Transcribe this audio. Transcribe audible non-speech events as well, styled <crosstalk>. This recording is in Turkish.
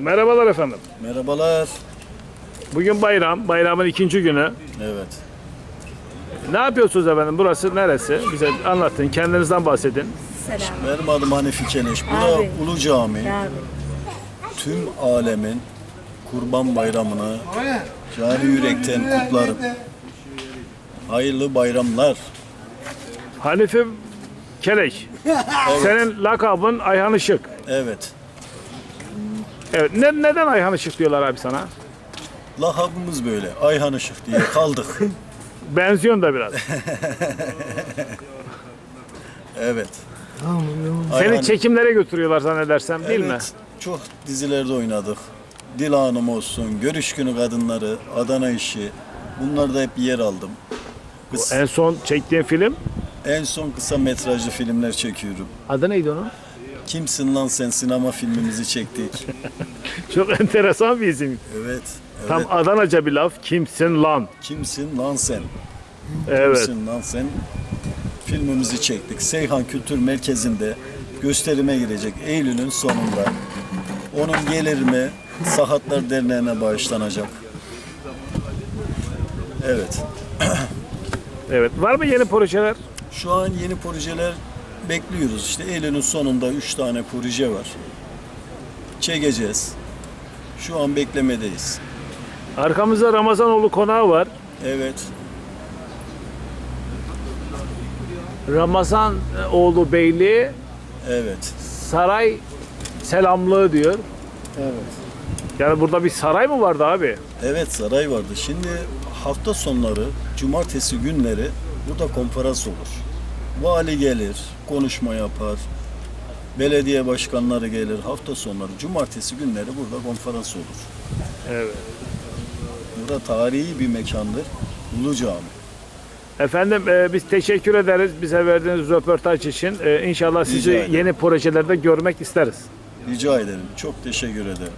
Merhabalar efendim. Merhabalar. Bugün bayram, bayramın ikinci günü. Evet. Ne yapıyorsunuz efendim? Burası neresi? Bize anlatın, kendinizden bahsedin. Selam. Benim adım Hanefi Keleş. Bu da Abi. Ulu Cami. Abi. Tüm alemin Kurban Bayramı'nı cari yürekten kutlarım. Hayırlı bayramlar. Hanifi Kelek. Senin lakabın Ayhan Işık. Evet. Evet. Ne, neden Ayhan Işık diyorlar abi sana? Lakabımız böyle. Ayhan Işık diye kaldık. <laughs> Benziyorsun da biraz. <laughs> Evet. Seni Ayhan- çekimlere götürüyorlar zannedersem değil mi? Evet. Çok dizilerde oynadık. Dil Hanım olsun, Görüş Günü Kadınları, Adana İşi. Bunlarda hep yer aldım. Kıs- En son çektiğin film en son kısa metrajlı filmler çekiyorum. adı neydi onun? Kimsin lan sen sinema filmimizi çektik. <laughs> Çok enteresan bir isim. Evet. Tam evet. Adanaca bir laf. Kimsin lan? Kimsin lan sen? Evet. Kimsin lan sen? Filmimizi çektik. Seyhan Kültür Merkezi'nde gösterime girecek Eylül'ün sonunda. Onun gelirimi Sahatlar Derneği'ne bağışlanacak. Evet. <clears throat> Evet. Var mı yeni projeler? Şu an yeni projeler bekliyoruz. İşte Eylül'ün sonunda 3 tane proje var. Çekeceğiz. Şu an beklemedeyiz. Arkamızda Ramazanoğlu konağı var. Evet. Ramazanoğlu Beyliği Evet. saray selamlığı diyor. Evet. Yani burada bir saray mı vardı abi? Evet saray vardı. Şimdi hafta sonları, cumartesi günleri burada konferans olur. Vali gelir, konuşma yapar. Belediye başkanları gelir hafta sonları. Cumartesi günleri burada konferans olur. Evet. Burada tarihi bir mekandır. Ulu Cami. Efendim e, biz teşekkür ederiz bize verdiğiniz röportaj için. E, inşallah sizi ederim. yeni projelerde görmek isteriz. Rica ederim. Çok teşekkür ederim.